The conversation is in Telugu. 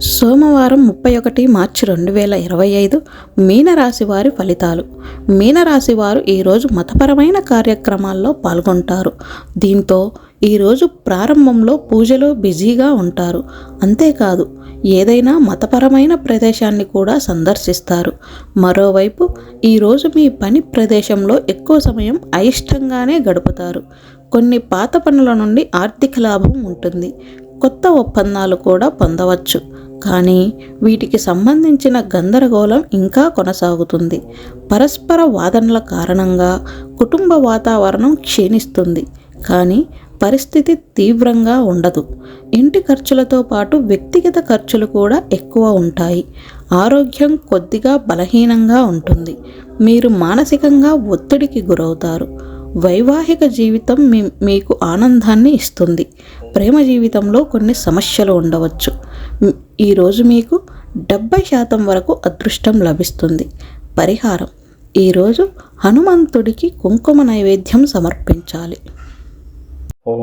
సోమవారం ముప్పై ఒకటి మార్చి రెండు వేల ఇరవై ఐదు మీనరాశి వారి ఫలితాలు. మీనరాశి వారు ఈరోజు మతపరమైన కార్యక్రమాల్లో పాల్గొంటారు. దీంతో ఈరోజు ప్రారంభంలో పూజలో బిజీగా ఉంటారు. అంతేకాదు ఏదైనా మతపరమైన ప్రదేశాన్ని కూడా సందర్శిస్తారు. మరోవైపు ఈరోజు మీ పని ప్రదేశంలో ఎక్కువ సమయం అయిష్టంగానే గడుపుతారు. కొన్ని పాత పనుల నుండి ఆర్థిక లాభం ఉంటుంది. కొత్త ఒప్పందాలు కూడా పొందవచ్చు. కానీ వీటికి సంబంధించిన గందరగోళం ఇంకా కొనసాగుతుంది. పరస్పర వాదనల కారణంగా కుటుంబ వాతావరణం క్షీణిస్తుంది. కానీ పరిస్థితి తీవ్రంగా ఉండదు. ఇంటి ఖర్చులతో పాటు వ్యక్తిగత ఖర్చులు కూడా ఎక్కువ ఉంటాయి. ఆరోగ్యం కొద్దిగా బలహీనంగా ఉంటుంది. మీరు మానసికంగా ఒత్తిడికి గురవుతారు. వైవాహిక జీవితం మీ మీకు ఆనందాన్ని ఇస్తుంది. ప్రేమ జీవితంలో కొన్ని సమస్యలు ఉండవచ్చు. ఈరోజు మీకు డెబ్బై శాతం వరకు అదృష్టం లభిస్తుంది. పరిహారం. ఈరోజు హనుమంతుడికి కుంకుమ నైవేద్యం సమర్పించాలి. ఓ